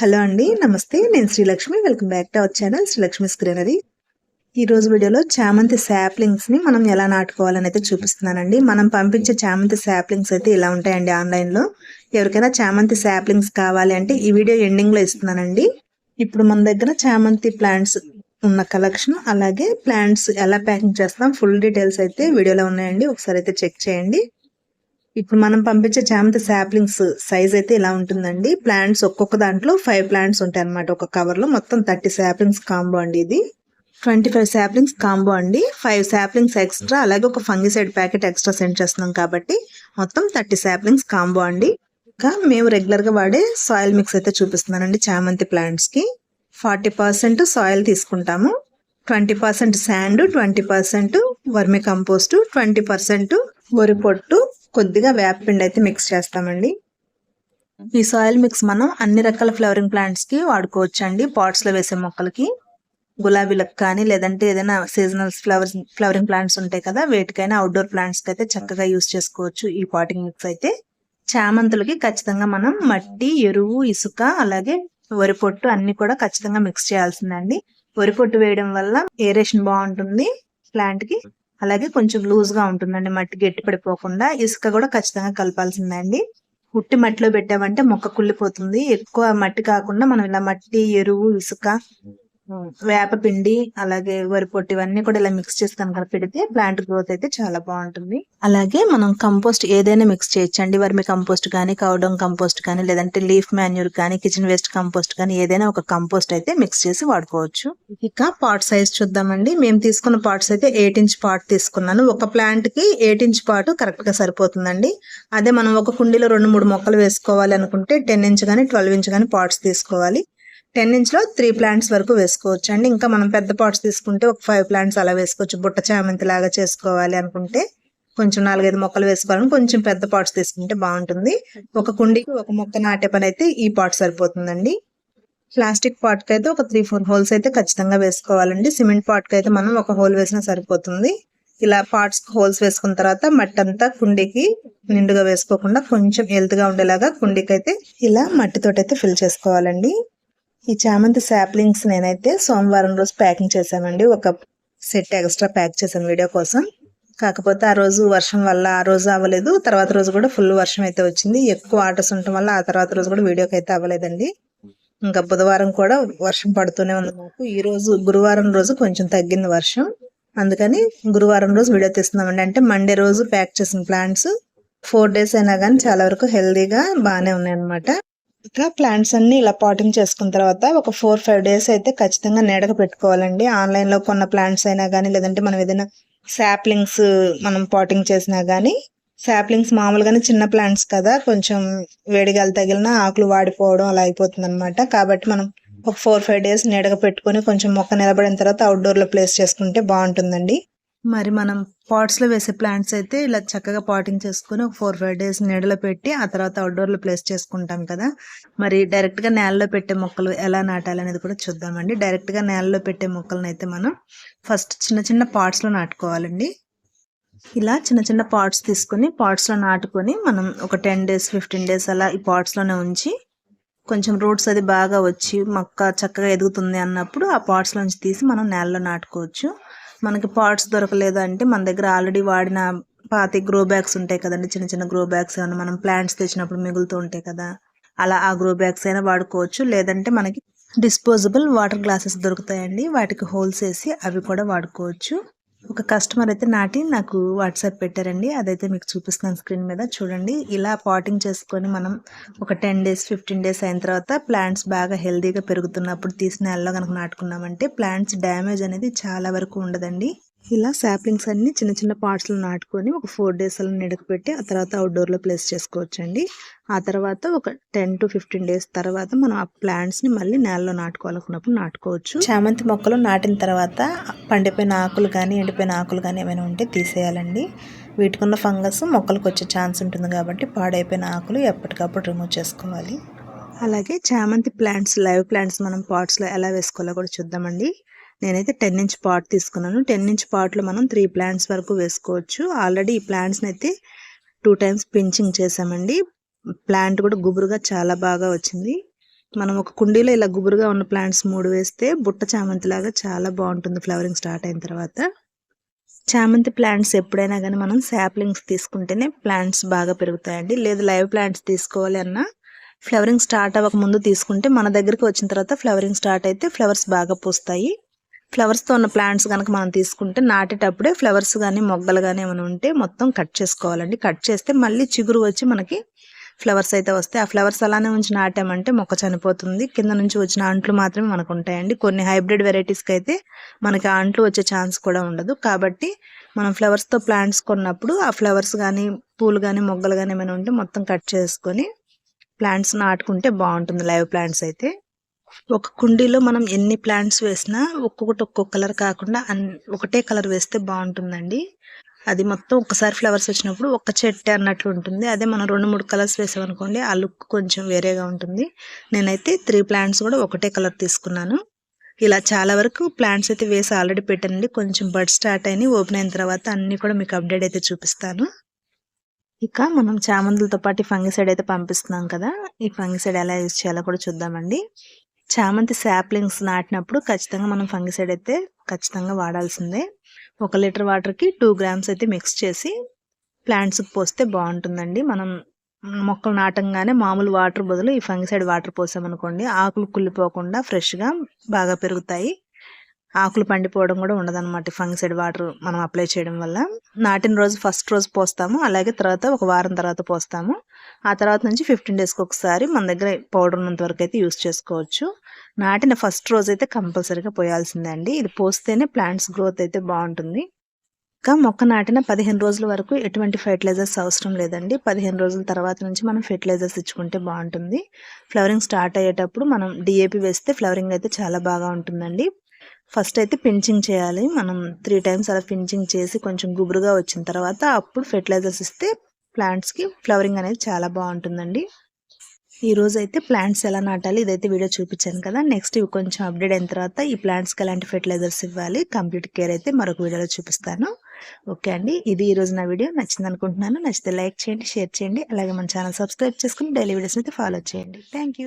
Hello అండి నమస్తే. నేను Srilakshmi welcome back to our channel Srilakshmi స్క్రీనరీ ఈరోజు వీడియోలో చామంతి శాప్లింగ్స్ని మనం ఎలా నాటుకోవాలని అయితే చూపిస్తున్నానండి. మనం పంపించే చామంతి శాప్లింగ్స్ అయితే ఇలా ఉంటాయండి ఆన్లైన్లో ఎవరికైనా చామంతి శాప్లింగ్స్ కావాలి అంటే ఈ వీడియో ఎండింగ్లో ఇస్తున్నానండి. ఇప్పుడు మన దగ్గర చామంతి ప్లాంట్స్ ఉన్న కలెక్షన్ అలాగే ప్లాంట్స్ ఎలా ప్యాకింగ్ చేస్తాం ఫుల్ డీటెయిల్స్ అయితే వీడియోలో ఉన్నాయండి. ఒకసారి అయితే చెక్ చేయండి. ఇప్పుడు మనం పంపించే చామంతి శాప్లింగ్స్ సైజ్ అయితే ఇలా ఉంటుందండి. ప్లాంట్స్ ఒక్కొక్క దాంట్లో ఫైవ్ ప్లాంట్స్ ఉంటాయి అనమాట ఒక కవర్లో మొత్తం థర్టీ శాప్లింగ్స్ కాంబో అండి ఇది. ట్వంటీ ఫైవ్ శాప్లింగ్స్ కాంబో అండి. ఫైవ్ శాప్లింగ్స్ ఎక్స్ట్రా అలాగే ఒక ఫంగిసైడ్ ప్యాకెట్ ఎక్స్ట్రా సెండ్ చేస్తున్నాం కాబట్టి మొత్తం థర్టీ శాప్లింగ్స్ కాంబో అండి. ఇంకా మేము రెగ్యులర్గా వాడే సాయిల్ మిక్స్ అయితే చూపిస్తున్నానండి చామంతి ప్లాంట్స్కి ఫార్టీ పర్సెంట్ సాయిల్ తీసుకుంటాము. Twenty percent sand twenty percent vermicompost twenty percent వరి పొట్టు కొద్దిగా వేపపిండి అయితే మిక్స్ చేస్తామండి. ఈ సాయిల్ మిక్స్ మనం అన్ని రకాల ఫ్లవరింగ్ ప్లాంట్స్కి వాడుకోవచ్చు అండి పాట్స్లో వేసే మొక్కలకి. గులాబీలకు కానీ లేదంటే ఏదైనా సీజనల్ ఫ్లవర్స్ ఫ్లవరింగ్ ప్లాంట్స్ ఉంటాయి కదా వేటికైనా అవుట్డోర్ ప్లాంట్స్కి అయితే చక్కగా యూస్ చేసుకోవచ్చు ఈ పాటింగ్ మిక్స్ అయితే. చామంతులకి ఖచ్చితంగా మనం మట్టి ఎరువు ఇసుక అలాగే వరి పొట్టు అన్ని కూడా ఖచ్చితంగా మిక్స్ చేయాల్సిందండి. వరి పొట్టు వేయడం వల్ల ఏరేషన్ బాగుంటుంది ప్లాంట్కి. అలాగే కొంచెం లూజ్గా ఉంటుందండి మట్టి గట్టి పడిపోకుండా ఇసుక కూడా ఖచ్చితంగా కలపాల్సిందండి. ఉట్టి మట్టిలో పెట్టామంటే మొక్క కుళ్ళిపోతుంది. ఎక్కువ మట్టి కాకుండా మనం ఇలా మట్టి ఎరువు ఇసుక వేప పిండి అలాగే వరిపొట్టు ఇవన్నీ కూడా ఇలా మిక్స్ చేసి కనుక పెడితే ప్లాంట్ గ్రోత్ అయితే చాలా బాగుంటుంది. అలాగే మనం కంపోస్ట్ ఏదైనా మిక్స్ చేయొచ్చండి. వర్మి కంపోస్ట్ కానీ కౌడౌన్ కంపోస్ట్ కానీ లేదంటే లీఫ్ మాన్యూర్ కానీ కిచెన్ వేస్ట్ కంపోస్ట్ కానీ ఏదైనా ఒక కంపోస్ట్ అయితే మిక్స్ చేసి వాడుకోవచ్చు. ఇక పాట్ సైజ్ చూద్దామండి. మేము తీసుకున్న పాట్స్ అయితే ఎయిట్ ఇంచ్ పాట్ తీసుకున్నాను. ఒక ప్లాంట్కి ఎయిట్ ఇంచ్ పాట్ కరెక్ట్గా సరిపోతుందండి. అదే మనం ఒక కుండీలో రెండు మూడు మొక్కలు వేసుకోవాలి అనుకుంటే టెన్ ఇంచ్ కానీ ట్వెల్వ్ ఇంచ్ కానీ పాట్స్ తీసుకోవాలి. టెన్ ఇంచ్లో త్రీ ప్లాంట్స్ వరకు వేసుకోవచ్చు అండి ఇంకా మనం పెద్ద పాట్స్ తీసుకుంటే ఒక ఫైవ్ ప్లాంట్స్ అలా వేసుకోవచ్చు. బుట్ట చామంతి లాగా చేసుకోవాలి అనుకుంటే కొంచెం నాలుగైదు మొక్కలు వేసుకోవాలని కొంచెం పెద్ద పాట్స్ తీసుకుంటే బాగుంటుంది. ఒక కుండీకి ఒక మొక్క నాటే పని అయితే ఈ పాట్ సరిపోతుందండి. ప్లాస్టిక్ పాట్కి అయితే ఒక త్రీ ఫోర్ హోల్స్ అయితే ఖచ్చితంగా వేసుకోవాలండి. సిమెంట్ పాట్కి అయితే మనం ఒక హోల్ వేసినా సరిపోతుంది. ఇలా పార్ట్స్ హోల్స్ వేసుకున్న తర్వాత మట్టి అంతా కుండీకి నిండుగా వేసుకోకుండా కొంచెం హెల్త్గా ఉండేలాగా కుండీకి అయితే ఇలా మట్టితోటైతే అయితే ఫిల్ చేసుకోవాలండి. ఈ చామంతి శాప్లింగ్స్ నేనైతే సోమవారం రోజు ప్యాకింగ్ చేశానండి. ఒక సెట్ ఎక్స్ట్రా ప్యాక్ చేశాను వీడియో కోసం. కాకపోతే ఆ రోజు వర్షం వల్ల ఆ రోజు అవ్వలేదు. తర్వాత రోజు కూడా ఫుల్ వర్షం అయితే వచ్చింది. ఎక్కువ ఆటోస్ ఉండటం వల్ల ఆ తర్వాత రోజు కూడా వీడియోకి అయితే అవ్వలేదండి. ఇంకా బుధవారం కూడా వర్షం పడుతూనే ఉంది మాకు. ఈ రోజు గురువారం రోజు కొంచెం తగ్గింది వర్షం. అందుకని గురువారం రోజు వీడియో తీస్తున్నామండి. అంటే మండే రోజు ప్యాక్ చేసిన ప్లాంట్స్ ఫోర్ డేస్ అయినా కానీ చాలా వరకు హెల్దీగా బాగానే ఉన్నాయి అనమాట ఇంకా ప్లాంట్స్ అన్ని ఇలా పాటింగ్ చేసుకున్న తర్వాత ఒక ఫోర్ ఫైవ్ డేస్ అయితే ఖచ్చితంగా నీడక పెట్టుకోవాలండి. ఆన్లైన్లో కొన్న ప్లాంట్స్ అయినా కానీ లేదంటే మనం ఏదైనా శాప్లింగ్స్ మనం పాటింగ్ చేసినా కానీ శాప్లింగ్స్ మామూలుగానే చిన్న ప్లాంట్స్ కదా కొంచెం వేడిగాలు తగిలిన ఆకులు వాడిపోవడం అలా అయిపోతుంది అనమాట కాబట్టి మనం ఒక ఫోర్ ఫైవ్ డేస్ నీడగా పెట్టుకొని కొంచెం మొక్క నిలబడిన తర్వాత అవుట్డోర్లో ప్లేస్ చేసుకుంటే బాగుంటుందండి. మరి మనం పాట్స్లో వేసే ప్లాంట్స్ అయితే ఇలా చక్కగా పాటింగ్ చేసుకుని ఒక ఫోర్ ఫైవ్ డేస్ నీడలో పెట్టి ఆ తర్వాత అవుట్డోర్లో ప్లేస్ చేసుకుంటాం కదా. మరి డైరెక్ట్గా నేలలో పెట్టే మొక్కలు ఎలా నాటాలి అనేది కూడా చూద్దామండి. డైరెక్ట్గా నేలలో పెట్టే మొక్కలను అయితే మనం ఫస్ట్ చిన్న చిన్న పాట్స్లో నాటుకోవాలండి. ఇలా చిన్న చిన్న పాట్స్ తీసుకొని పాట్స్లో నాటుకొని మనం ఒక టెన్ డేస్ ఫిఫ్టీన్ డేస్ అలా ఈ పాట్స్లోనే ఉంచి కొంచెం రూట్స్ అది బాగా వచ్చి మొక్క చక్కగా ఎదుగుతుంది అన్నప్పుడు ఆ పాట్స్లోంచి తీసి మనం నేలలో నాటుకోవచ్చు. మనకి పాట్స్ దొరకలేదు అంటే మన దగ్గర ఆల్రెడీ వాడిన పాతి గ్రో బ్యాగ్స్ ఉంటాయి కదండి. చిన్న చిన్న గ్రో బ్యాగ్స్ ఏమైనా మనం ప్లాంట్స్ తెచ్చినప్పుడు మిగులుతూ ఉంటాయి కదా. అలా ఆ గ్రో బ్యాగ్స్ అయినా వాడుకోవచ్చు. లేదంటే మనకి డిస్పోజబుల్ వాటర్ గ్లాసెస్ దొరుకుతాయండి. వాటికి హోల్స్ వేసి అవి కూడా వాడుకోవచ్చు. ఒక కస్టమర్ అయితే నాటి నాకు వాట్సాప్ పెట్టారండి. అదైతే మీకు చూపిస్తున్నాను స్క్రీన్ మీద. చూడండి ఇలా పాటింగ్ చేసుకొని మనం ఒక టెన్ డేస్ ఫిఫ్టీన్ డేస్ అయిన తర్వాత ప్లాంట్స్ బాగా హెల్దీగా పెరుగుతున్నప్పుడు తీసిన నెలలో కనుక నాటుకున్నామంటే ప్లాంట్స్ డ్యామేజ్ అనేది చాలా వరకు ఉండదండి. ఇలా శాప్లింగ్స్ అన్ని చిన్న చిన్న పార్ట్స్లో నాటుకొని ఒక ఫోర్ డేస్ అలా నిడక పెట్టి ఆ తర్వాత అవుట్డోర్లో ప్లేస్ చేసుకోవచ్చండి. ఆ తర్వాత ఒక టెన్ టు ఫిఫ్టీన్ డేస్ తర్వాత మనం ఆ ప్లాంట్స్ని మళ్ళీ నేలలో నాటుకోవాలనుకున్నప్పుడు నాటుకోవచ్చు. చామంతి మొక్కలు నాటిన తర్వాత పండిపోయిన ఆకులు కానీ ఎండిపోయిన ఆకులు కానీ ఏమైనా ఉంటే తీసేయాలండి. వీటికున్న ఫంగస్ మొక్కలకు వచ్చే ఛాన్స్ ఉంటుంది కాబట్టి పాడైపోయిన ఆకులు ఎప్పటికప్పుడు రిమూవ్ చేసుకోవాలి. అలాగే చామంతి ప్లాంట్స్ లైవ్ ప్లాంట్స్ మనం పాట్స్లో ఎలా వేసుకోవాలో కూడా చూద్దామండి. నేనైతే టెన్ ఇంచ్ పాట్ తీసుకున్నాను. టెన్ ఇంచ్ పాట్లో మనం త్రీ ప్లాంట్స్ వరకు వేసుకోవచ్చు. ఆల్రెడీ ఈ ప్లాంట్స్ని అయితే టూ టైమ్స్ పించింగ్ చేసామండి ప్లాంట్ కూడా గుబురుగా చాలా బాగా వచ్చింది. మనం ఒక కుండీలో ఇలా గుబురుగా ఉన్న ప్లాంట్స్ మూడు వేస్తే బుట్ట చామంతి లాగా చాలా బాగుంటుంది ఫ్లవరింగ్ స్టార్ట్ అయిన తర్వాత. చామంతి ప్లాంట్స్ ఎప్పుడైనా కానీ మనం శాప్లింగ్స్ తీసుకుంటేనే ప్లాంట్స్ బాగా పెరుగుతాయండి. లేదు లైవ్ ప్లాంట్స్ తీసుకోవాలి అన్నా ఫ్లవరింగ్ స్టార్ట్ అవ్వక ముందు తీసుకుంటే మన దగ్గరికి వచ్చిన తర్వాత ఫ్లవరింగ్ స్టార్ట్ అయితే ఫ్లవర్స్ బాగా పూస్తాయి. ఫ్లవర్స్తో ఉన్న ప్లాంట్స్ కనుక మనం తీసుకుంటే నాటేటప్పుడే ఫ్లవర్స్ కానీ మొగ్గలు కానీ ఏమైనా ఉంటే మొత్తం కట్ చేసుకోవాలండి. కట్ చేస్తే మళ్ళీ చిగురు వచ్చి మనకి ఫ్లవర్స్ అయితే వస్తాయి. ఆ ఫ్లవర్స్ అలానే ఉంచి నాటామంటే మొక్క చనిపోతుంది. కింద నుంచి వచ్చిన అంట్లు మాత్రమే మనకు ఉంటాయండి. కొన్ని హైబ్రిడ్ వెరైటీస్కి అయితే మనకి అంట్లు వచ్చే ఛాన్స్ కూడా ఉండదు. కాబట్టి మనం ఫ్లవర్స్తో ప్లాంట్స్ కొన్నప్పుడు ఆ ఫ్లవర్స్ కానీ పూలు కానీ మొగ్గలు కానీ ఏమైనా ఉంటే మొత్తం కట్ చేసుకొని ప్లాంట్స్ నాటుకుంటే బాగుంటుంది. లైవ్ ప్లాంట్స్ అయితే. ఒక కుండీలో మనం ఎన్ని ప్లాంట్స్ వేసినా ఒక్కొక్కటి ఒక్కొక్క కలర్ కాకుండా అన్ ఒకటే కలర్ వేస్తే బాగుంటుందండి. అది మొత్తం ఒకసారి ఫ్లవర్స్ వచ్చినప్పుడు ఒక చెట్టు అన్నట్లు ఉంటుంది. అదే మనం రెండు మూడు కలర్స్ వేసామనుకోండి ఆ లుక్ కొంచెం వేరేగా ఉంటుంది. నేనైతే త్రీ ప్లాంట్స్ కూడా ఒకటే కలర్ తీసుకున్నాను. ఇలా చాలా వరకు ప్లాంట్స్ అయితే వేసి ఆల్రెడీ పెట్టానండి. కొంచెం బడ్ స్టార్ట్ అయినాయి. ఓపెన్ అయిన తర్వాత అన్నీ కూడా మీకు అప్డేట్ అయితే చూపిస్తాను. ఇక మనం చామంతులతో పాటు ఫంగిసైడ్ అయితే పంపిస్తున్నాం కదా. ఈ ఫంగిసైడ్ ఎలా యూజ్ చేయాలో కూడా చూద్దామండి. చామంతి శాప్లింగ్స్ నాటినప్పుడు ఖచ్చితంగా మనం ఫంగిసైడ్ అయితే ఖచ్చితంగా వాడాల్సిందే. ఒక లీటర్ వాటర్కి టూ గ్రామ్స్ అయితే మిక్స్ చేసి ప్లాంట్స్కి పోస్తే బాగుంటుందండి. మనం మొక్కలు నాటంగానే మామూలు వాటర్ బదులు ఈ ఫంగిసైడ్ వాటర్ పోసామనుకోండి ఆకులు కుళ్ళిపోకుండా ఫ్రెష్గా బాగా పెరుగుతాయి. ఆకులు పండిపోవడం కూడా ఉండదన్నమాట. ఫంగిసైడ్ వాటర్ మనం అప్లై చేయడం వల్ల. నాటిన రోజు ఫస్ట్ రోజు పోస్తాము. అలాగే తర్వాత ఒక వారం తర్వాత పోస్తాము. ఆ తర్వాత నుంచి ఫిఫ్టీన్ డేస్కి ఒకసారి మన దగ్గర పౌడర్ ఉన్నంత వరకు అయితే యూస్ చేసుకోవచ్చు. నాటిన ఫస్ట్ రోజు అయితే కంపల్సరీగా పోయాల్సిందే అండి ఇది పోస్తేనే ప్లాంట్స్ గ్రోత్ అయితే బాగుంటుంది. ఇంకా మొక్క నాటిన పదిహేను రోజుల వరకు ఎటువంటి ఫెర్టిలైజర్స్ అవసరం లేదండి. పదిహేను రోజుల తర్వాత నుంచి మనం ఫెర్టిలైజర్స్ ఇచ్చుకుంటే బాగుంటుంది. ఫ్లవరింగ్ స్టార్ట్ అయ్యేటప్పుడు మనం డిఏపి వేస్తే ఫ్లవరింగ్ అయితే చాలా బాగా ఉంటుందండి. ఫస్ట్ అయితే పించింగ్ చేయాలి. మనం త్రీ టైమ్స్ అలా పించింగ్ చేసి కొంచెం గుబురుగా వచ్చిన తర్వాత అప్పుడు ఫెర్టిలైజర్స్ ఇస్తే ప్లాంట్స్కి ఫ్లవరింగ్ అనేది చాలా బాగుంటుందండి. ఈరోజు అయితే ప్లాంట్స్ ఎలా నాటాలి ఇదైతే వీడియో చూపించాను కదా. నెక్స్ట్ ఇవి కొంచెం అప్డేట్ అయిన తర్వాత ఈ ప్లాంట్స్కి ఎలాంటి ఫెర్టిలైజర్స్ ఇవ్వాలి కంప్లీట్ కేర్ అయితే మరొక వీడియోలో చూపిస్తాను. ఓకే అండి. ఇది ఈరోజు నా వీడియో. నచ్చింది అనుకుంటున్నాను. నచ్చితే లైక్ చేయండి షేర్ చేయండి. అలాగే మన ఛానల్ సబ్స్క్రైబ్ చేసుకుని డైలీ వీడియోస్ అయితే ఫాలో చేయండి. థ్యాంక్